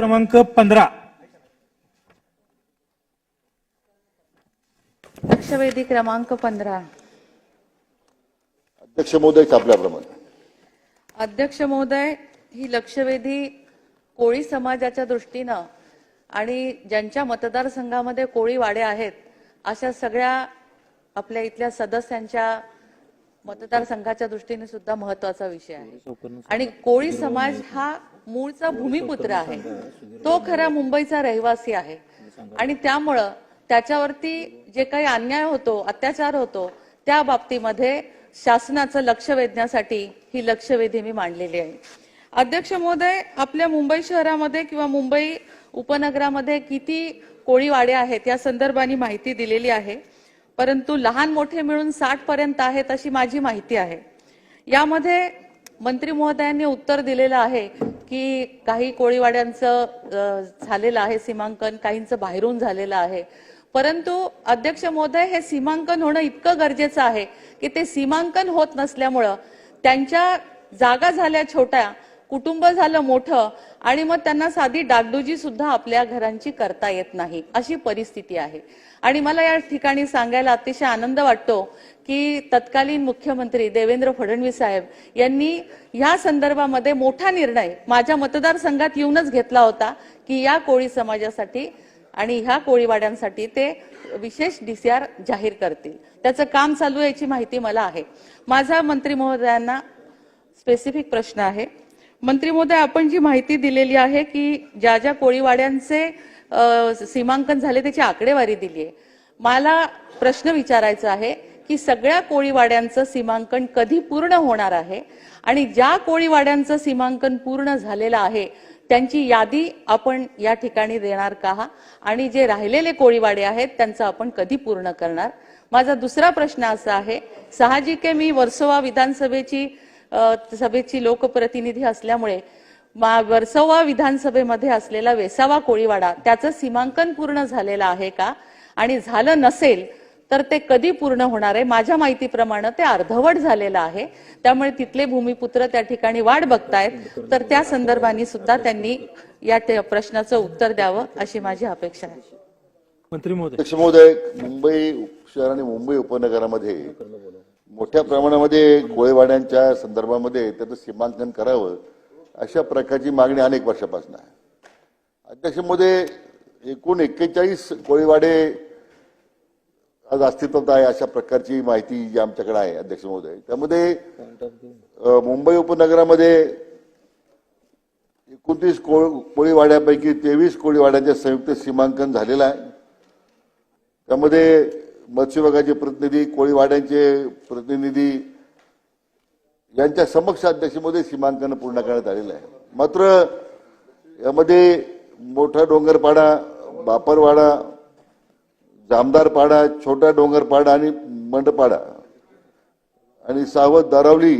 क्रमांक पंधरा. लक्षवेधी क्रमांक पंधरा. अध्यक्ष महोदय छापल्याप्रमाणे अध्यक्ष महोदय ही लक्षवेधी कोळी समाजाच्या दृष्टीनं आणि ज्यांच्या मतदारसंघामध्ये कोळी वाडे आहेत अशा सगळ्या आपल्या इथल्या सदस्यांच्या मतदारसंघाच्या दृष्टीने सुद्धा महत्त्वाचा विषय आहे. आणि कोळी समाज हा मूळचा भूमिपुत्र आहे. तो खरा मुंबईचा रहिवासी आहे. आणि त्यामुळं त्याच्यावरती जे काही अन्याय होतो अत्याचार होतो त्या बाबतीमध्ये शासनाचं लक्ष वेधण्यासाठी ही लक्षवेधी मी मांडलेली आहे. अध्यक्ष महोदय आपल्या मुंबई शहरामध्ये किंवा मुंबई उपनगरामध्ये किती कोळीवाडे आहेत या संदर्भाने माहिती दिलेली आहे. परंतु लहान मोठे मिळून साठ पर्यंत आहेत अशी माझी माहिती आहे. यामध्ये मंत्री महोदयांनी उत्तर दिलेलं आहे की काही कोळीवाड्यांचं झालेलं आहे सीमांकन काहींचं बाहेरून झालेलं आहे. परंतु अध्यक्ष महोदय हे सीमांकन होणं इतकं गरजेचं आहे की ते सीमांकन होत नसल्यामुळं त्यांच्या जागा झाल्या छोट्या कुटुंब झालं मोठं आणि मग त्यांना साधी डागडुजी सुद्धा आपल्या घरांची करता येत नाही. अशी परिस्थिती आहे. आणि मला या ठिकाणी सांगायला अतिशय आनंद वाटतो की तत्कालीन मुख्यमंत्री देवेंद्र फडणवीस साहेब यांनी या संदर्भामध्ये मोठा निर्णय माझ्या मतदारसंघात येऊनच घेतला होता की या कोळी समाजासाठी आणि ह्या कोळीवाड्यांसाठी ते विशेष डीसीआर जाहीर करतील. त्याचं काम चालू आहे याची माहिती मला आहे. माझा मंत्री महोदयांना स्पेसिफिक प्रश्न आहे. मंत्री महोदय आपण जी माहिती दिलेली आहे की ज्या ज्या कोळीवाड्यांचे सीमांकन झाले त्याची आकडेवारी दिली आहे मला प्रश्न विचारायचा आहे की सगळ्या कोळीवाड्यांचं सीमांकन कधी पूर्ण होणार आहे? आणि ज्या कोळीवाड्यांचं सीमांकन पूर्ण झालेलं आहे त्यांची यादी आपण या ठिकाणी देणार का? आणि जे राहिलेले कोळीवाडे आहेत त्यांचं आपण कधी पूर्ण करणार? माझा दुसरा प्रश्न असा आहे साहजिक मी वर्सोवा विधानसभेची सभेची लोकप्रतिनिधी असल्यामुळे वर्सोवा विधानसभेमध्ये असलेला वेसावा कोळीवाडा त्याचं सीमांकन पूर्ण झालेलं आहे का? आणि झालं नसेल तर ते कधी पूर्ण होणार आहे? माझ्या माहितीप्रमाणे ते अर्धवट झालेलं आहे. त्यामुळे तिथले भूमिपुत्र त्या ठिकाणी वाट बघतायत. तर त्या संदर्भाने सुद्धा त्यांनी या ते- प्रश्नाचं उत्तर द्यावं अशी माझी अपेक्षा आहे. मंत्री महोदय मुंबई शहर आणि मुंबई उपनगरामध्ये मोठ्या प्रमाणामध्ये कोळीवाड्यांच्या संदर्भामध्ये त्याचं सीमांकन करावं अशा प्रकारची मागणी अनेक वर्षापासून आहे. अध्यक्षमध्ये एकूण एक्केचाळीस कोळीवाडे आज अस्तित्वात आहे अशा प्रकारची माहिती जी आमच्याकडे आहे अध्यक्ष महोदय त्यामध्ये मुंबई उपनगरामध्ये एकोणतीस कोळ कोळीवाड्यापैकी तेवीस कोळीवाड्यांचे संयुक्त सीमांकन झालेलं आहे. त्यामध्ये मत्स्य विभागाचे प्रतिनिधी कोळीवाड्यांचे प्रतिनिधी यांच्या समक्ष अध्यक्षमध्ये सीमांकन पूर्ण करण्यात आलेलं आहे. मात्र यामध्ये मोठा डोंगरपाडा बापरवाडा जामदारपाडा छोटा डोंगरपाडा आणि मंडपाडा आणि सावध दारावली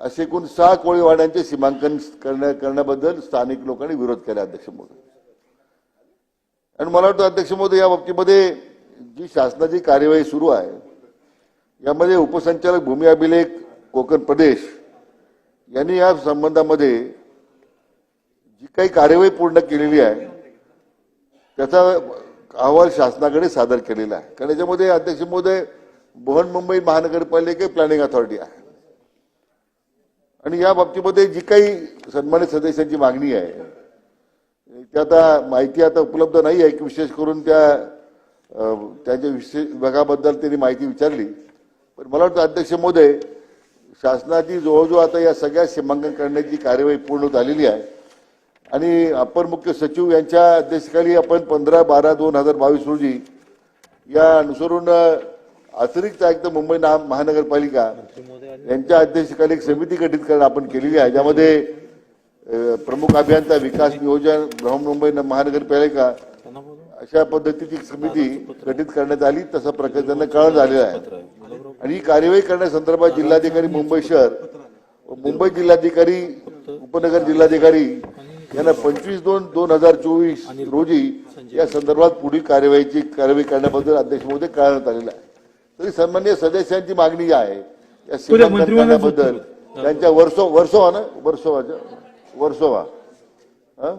असे एकूण सहा कोळीवाड्यांचे सीमांकन करण्या करण्याबद्दल स्थानिक लोकांनी विरोध केला अध्यक्ष मोदी आणि मला वाटतं अध्यक्ष मोदी या बाबतीमध्ये जी शासनाची कार्यवाही सुरू आहे यामध्ये उपसंचालक भूमी अभिलेख कोकण प्रदेश यांनी या संबंधामध्ये जी काही कार्यवाही पूर्ण केलेली आहे त्याचा अहवाल शासनाकडे सादर केलेला आहे. कारण याच्यामध्ये अध्यक्ष महोदय बृहन्मुंबई महानगरपालिका प्लॅनिंग अथॉरिटी आहे. आणि या बाबतीमध्ये जी काही सन्मानित सदस्यांची मागणी आहे ती आता माहिती आता उपलब्ध नाही आहे की विशेष करून त्या त्याच्या विशेष विभागाबद्दल त्यांनी माहिती विचारली. पण मला वाटतं अध्यक्ष महोदय शासनाची जवळजवळ आता या सगळ्या सीमांकन करण्याची कार्यवाही पूर्ण झालेली आहे. आणि अपर मुख्य सचिव यांच्या अध्यक्षतेखाली आपण पंधरा बारा दोन हजार बावीस रोजी या अनुसरून अतिरिक्त आयुक्त मुंबई महानगरपालिका यांच्या अध्यक्षतेखाली एक समिती गठीत करणं आपण केलेली आहे. ज्यामध्ये प्रमुख अभियंता विकास नियोजन बृहन्मुंबई महानगरपालिका अशा पद्धतीची समिती गठीत करण्यात आली तसा प्रकार त्यांना कळण झालेला आहे. आणि ही कार्यवाही करण्यासंदर्भात जिल्हाधिकारी मुंबई शहर मुंबई जिल्हाधिकारी उपनगर जिल्हाधिकारी यांना पंचवीस दोन दोन हजार चोवीस रोजी या संदर्भात पुढील कार्यवाहीची कार्यवाही करण्याबद्दल अध्यक्ष महोदय कळवण्यात आलेलं आहे. तरी सन्मान्य सदस्यांची मागणी जी आहे या सीमांकन मंत्रिमंडळाचं करण्याबद्दल त्यांच्या वर्सो वर्सोवा ना वर्सोवाच्या वर्सोवा. हा?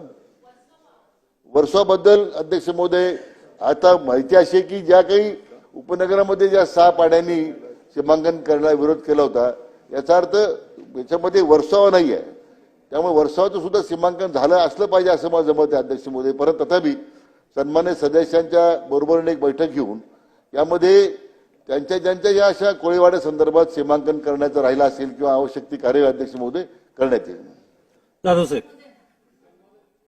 वर्षाबद्दल अध्यक्ष महोदय आता माहिती अशी आहे की ज्या काही उपनगरामध्ये ज्या सहा पाड्यांनी सीमांकन करण्याला विरोध केला होता याचा अर्थ याच्यामध्ये वर्षावा नाही आहे त्यामुळे वर्षावाचं सुद्धा सीमांकन झालं असलं पाहिजे असं माझं जमत आहे अध्यक्ष महोदय. परत तथापि सन्मान्य सदस्यांच्या बरोबरीने एक बैठक घेऊन यामध्ये त्यांच्या ज्यांच्या या अशा कोळीवाड्या संदर्भात सीमांकन करण्याचं राहिलं असेल किंवा आवश्यक ती कार्य अध्यक्ष महोदय करण्यात येईल. जाधव साहेब